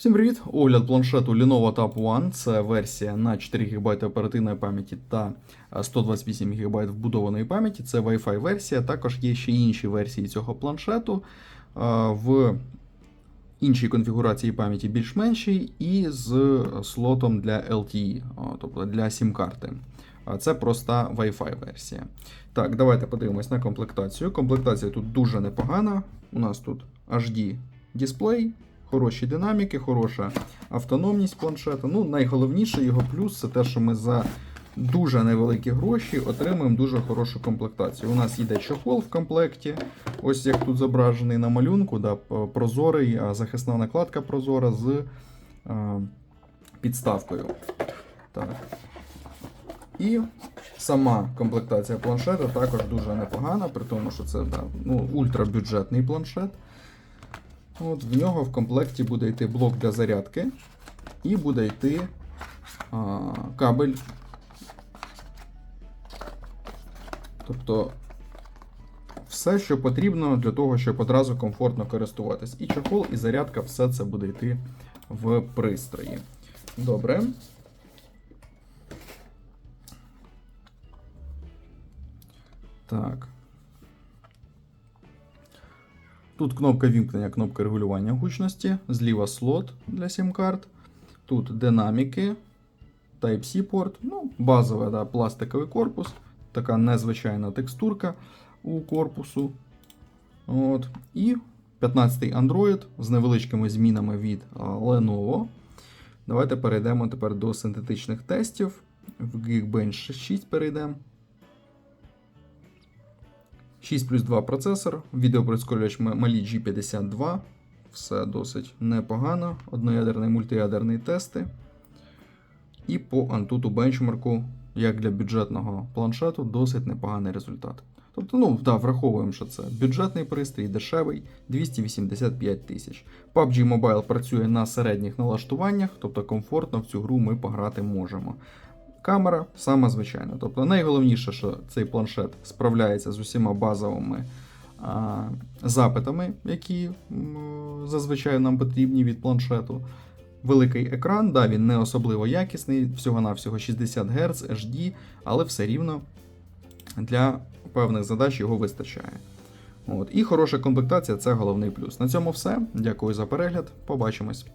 Всім привіт! Огляд планшету Lenovo Tab One. Це версія на 4 ГБ оперативної пам'яті та е, 128 ГБ вбудованої пам'яті. Це Wi-Fi версія. Також є ще інші версії цього планшету в іншій конфігурації пам'яті більш меншій і з слотом для LTE, тобто для сім-карти. Це проста Wi-Fi версія. Так, давайте подивимось на комплектацію. Комплектація тут дуже непогана. У нас тут HD дисплей, хороші динаміки, хороша автономність планшета. Ну, найголовніше його плюс це те, що ми за дуже невеликі гроші отримуємо дуже хорошу комплектацію. У нас йде чохол в комплекті, ось як тут зображений на малюнку, да, прозорий, а захисна накладка прозора з е, підставкою. Так. І сама комплектація планшета також дуже непогана, при тому, що це да, ну, ультрабюджетний планшет. От, в нього в комплекті буде йти блок для зарядки і буде йти а, кабель. Тобто все, що потрібно для того, щоб одразу комфортно користуватись. І чохол, і зарядка, все це буде йти в пристрої. Добре. Так. Тут кнопка вімкнення, кнопка регулювання гучності, зліва слот для сім-карт. Тут динаміки, Type-C порт, ну, базовий да, пластиковий корпус, така незвичайна текстурка у корпусу. От. І 15-й Android з невеличкими змінами від Lenovo. Давайте перейдемо тепер до синтетичних тестів. В Geekbench 6 перейдемо. 6 плюс 2 процесор, відеопроцьколювач Mali G52. Все досить непогано. Одноядерний мультиядерний тести. І по Antutu бенчмарку, як для бюджетного планшету, досить непоганий результат. Тобто, ну, да, враховуємо, що це бюджетний пристрій, дешевий 285 тисяч. PUBG Mobile працює на середніх налаштуваннях, тобто комфортно в цю гру ми пограти можемо. Камера сама звичайна. Тобто найголовніше, що цей планшет справляється з усіма базовими а, запитами, які зазвичай нам потрібні від планшету. Великий екран, да, він не особливо якісний, всього-навсього 60 Гц, HD, але все рівно для певних задач його вистачає. От. І хороша комплектація це головний плюс. На цьому все. Дякую за перегляд. Побачимось.